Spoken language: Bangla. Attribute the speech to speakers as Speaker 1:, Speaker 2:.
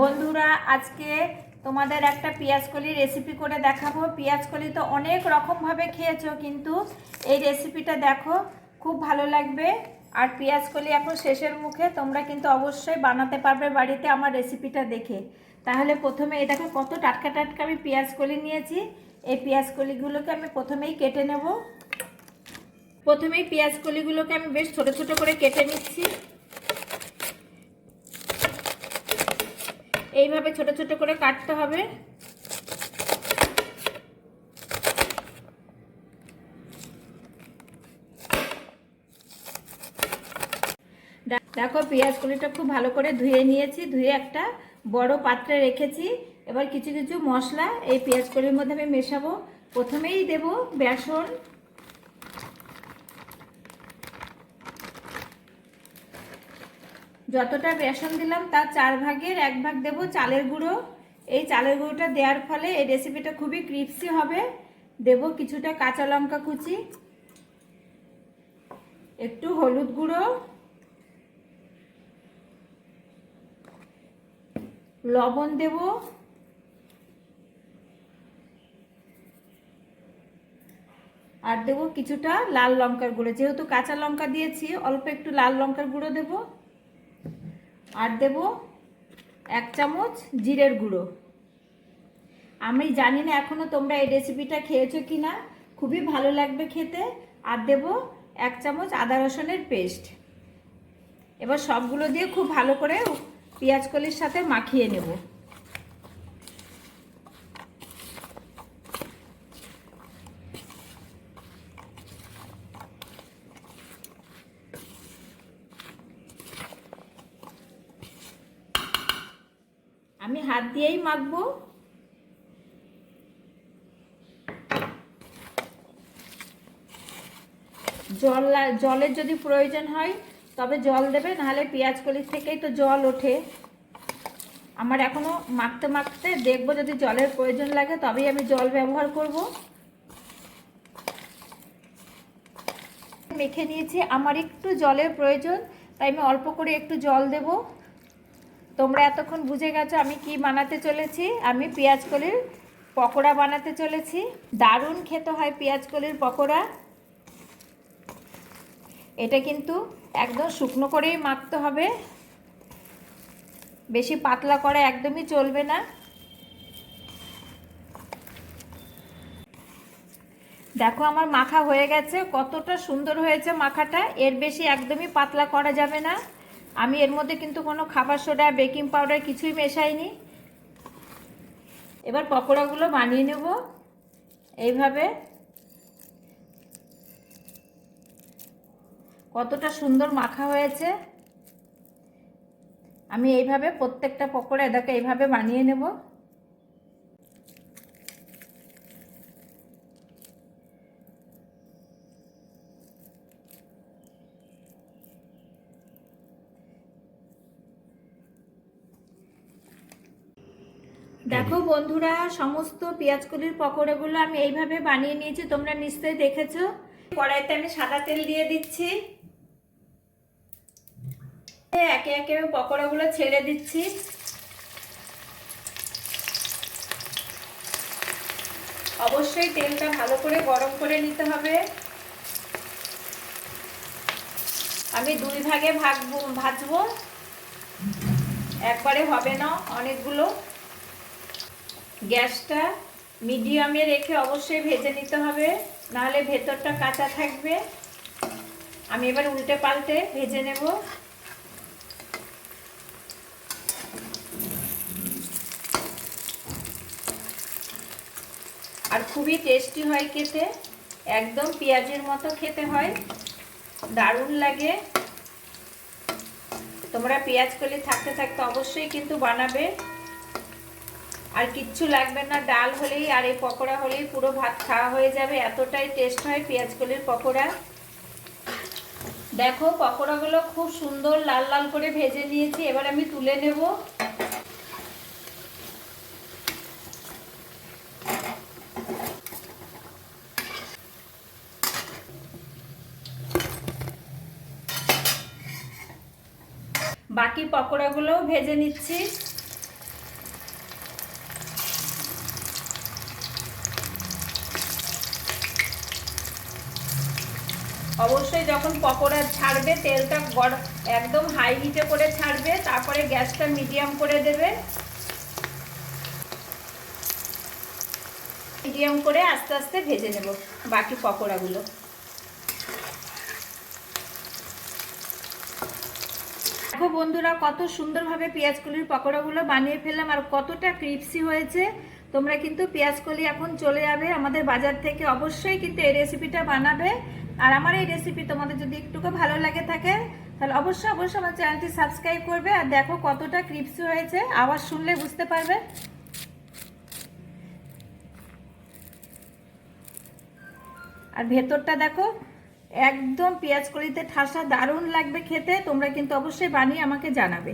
Speaker 1: বন্ধুরা, আজকে তোমাদের একটা কলি রেসিপি করে দেখাবো। কলি তো অনেক রকমভাবে খেয়েছো, কিন্তু এই রেসিপিটা দেখো, খুব ভালো লাগবে। আর কলি এখন শেষের মুখে, তোমরা কিন্তু অবশ্যই বানাতে পারবে বাড়িতে আমার রেসিপিটা দেখে। তাহলে প্রথমে এই দেখো কত টাটকা টাটকা আমি কলি নিয়েছি। এই কলিগুলোকে আমি প্রথমেই কেটে নেব। প্রথমেই কলিগুলোকে আমি বেশ ছোট ছোট করে কেটে নিচ্ছি। এইভাবে ছোট ছোট করে কাটতে হবে। দেখো পেঁয়াজ কলিটা খুব ভালো করে ধুয়ে নিয়েছি, ধুয়ে একটা বড় পাত্রে রেখেছি। এবার কিছু কিছু মশলা এই পেঁয়াজ কলির মধ্যে আমি মেশাবো। প্রথমেই দেব বেসন যতটা বেসন দিলাম, তার চার ভাগের এক ভাগ দেব চালের গুঁড়ো। এই চালের গুঁড়োটা দেওয়ার ফলে এই রেসিপিটা খুবই ক্রিপসি হবে। দেব কিছুটা কাঁচা লঙ্কা কুচি, একটু হলুদ গুঁড়ো, লবণ দেব, আর দেব কিছুটা লাল লঙ্কার গুঁড়ো। যেহেতু কাঁচা লঙ্কা দিয়েছি, অল্প একটু লাল লঙ্কার গুঁড়ো দেবো। আর দেব এক চামচ জিরের গুঁড়ো। আমি জানি না এখনও তোমরা এই রেসিপিটা খেয়েছো কি না খুবই ভালো লাগবে খেতে। আর দেব এক চামচ আদা রসুনের পেস্ট। এবার সবগুলো দিয়ে খুব ভালো করে পেঁয়াজ কলির সাথে মাখিয়ে নেব। আমি হাত দিয়েই মাখবো। জল জলের যদি প্রয়োজন হয়, তবে জল দেবে, নাহলে পেঁয়াজ কলির থেকেই তো জল ওঠে। আমার এখনও মাখতে মাখতে দেখব যদি জলের প্রয়োজন লাগে, তবেই আমি জল ব্যবহার করব। মেখে নিয়েছি, আমার একটু জলের প্রয়োজন, তাই আমি অল্প করে একটু জল দেবো। তোমরা এতক্ষণ বুঝে গেছো আমি কি বানাতে চলেছি। আমি পেঁয়াজ কলির পকোড়া বানাতে চলেছি। দারুণ খেতে হয় পেঁয়াজ কলির পকোড়া। এটা কিন্তু একদম শুকনো করেই মাখতে হবে। বেশি পাতলা করা একদমই চলবে না। দেখো আমার মাখা হয়ে গেছে, কতটা সুন্দর হয়েছে মাখাটা। এর বেশি একদমই পাতলা করা যাবে না। আমি এর মধ্যে কিন্তু কোনো খাবার সোডা, বেকিং পাউডার কিছুই মেশাইনি। এবার পকোড়াগুলো বানিয়ে নেব। এইভাবে। কতটা সুন্দর মাখা হয়েছে। আমি এইভাবে প্রত্যেকটা পকোড়া এদাকে এইভাবে বানিয়ে নেব। দেখো বন্ধুরা, সমস্ত পেঁয়াজকলির পকোড়াগুলো আমি এইভাবে বানিয়ে নিয়েছি, তোমরা নিশ্চয়ই দেখেছ। কড়াইতে আমি সাদা তেল দিয়ে দিচ্ছি। একে একে পকোড়াগুলো ছেড়ে দিচ্ছি। অবশ্যই তেলটা ভালো করে গরম করে নিতে হবে। আমি দুই ভাগে ভাগবো ভাজবো। একবারে হবে না অনেকগুলো। গ্যাসটা মিডিয়ামে রেখে অবশ্যই ভেজে নিতে হবে, নাহলে ভেতরটা কাঁচা থাকবে। আমি এবার উল্টে পাল্টে ভেজে নেব। আর খুবই টেস্টি হয় খেতে, একদম পেঁয়াজের মতো খেতে হয়। দারুণ লাগে। তোমরা পেঁয়াজ কলি থাকতে থাকতে অবশ্যই কিন্তু বানাবে। আর কিচ্ছু লাগবে না, ডাল হলেই আর এই পকোড়া হলেই পুরো ভাত খাওয়া হয়ে যাবে। এতটাই টেস্ট হয় পেঁয়াজ কলির পকোড়া। দেখো, পকোড়াগুলো খুব সুন্দর লাল লাল করে ভেজে নিয়েছি, এবার আমি তুলে নেব। বাকি পকোড়াগুলোও ভেজে নিচ্ছি। অবশ্যই যখন পকোড়া ছাড়বে, তেলটা গরম একদম হাই হিটে করে ছাড়বে, তারপরে গ্যাসটা মিডিয়াম করে দেবে। মিডিয়াম করে আস্তে আস্তে ভেজে নেব বাকি পকোড়াগুলো। দেখো বন্ধুরা, কত সুন্দরভাবে পেঁয়াজকলির পকোড়াগুলো বানিয়ে ফেললাম আর কতটা ক্রিপসি হয়েছে। তোমরা কিন্তু পেঁয়াজকলি এখন চলে যাবে আমাদের বাজার থেকে। অবশ্যই কিন্তু এই রেসিপিটা বানাবে। আর আমার এই রেসিপি তোমাদের যদি একটুকু ভালো লাগে থাকে, তাহলে অবশ্যই অবশ্যই আমার চ্যানেলটি সাবস্ক্রাইব করবে আর দেখো কতটা ক্রিপসি হয়েছে। আওয়াজ শুনলে বুঝতে পারবে। আর ভেতরটা দেখো, একদম পেঁয়াজ কলিতে ঠাসা দারুণ লাগবে খেতে। তোমরা কিন্তু অবশ্যই বানিয়ে আমাকে জানাবে।